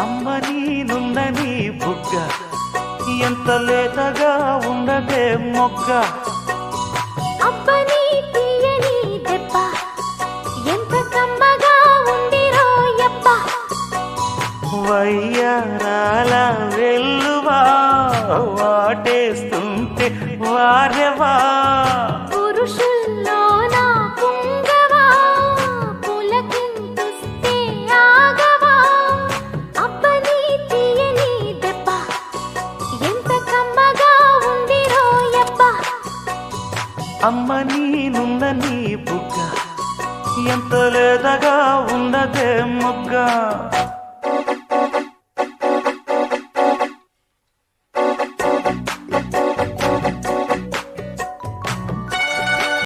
అమ్మ నీనుందని బుగ్గ. ఎంత లేతగా ఉండదే మొగ్గ. వయ్యారాల వెల్లువా వాటేస్తుంటే వారెవా అమ్మ నీనున్న నీ బుగ్గ. ఎంత లేదగా ఉన్నదే మొగ్గ.